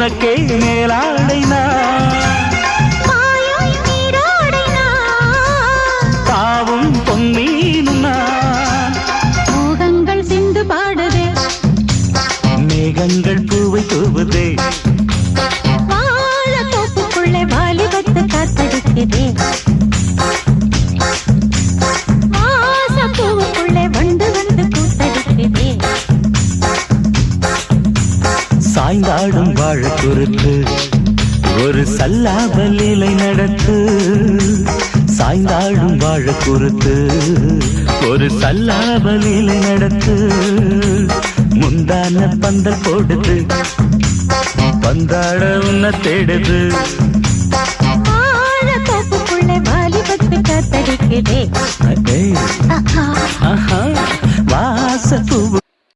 உனக்கே மேலாடை நான் தாவும் பொன்னீனும் நான் மோகங்கள் சிந்து பாடுதே. மேகங்கள் பூவை தூவுதே. சாய்ந்தாடும் வாழ குறுத்து ஒரு சல்லாபலீலை நடத்து. சாய்ந்தாடும் வாழ குறுத்து ஒரு சல்லாபலீலை நடத்து. முந்தான பந்தல் போடுது பந்தாட உன்ன தேடுது. வாச பூவு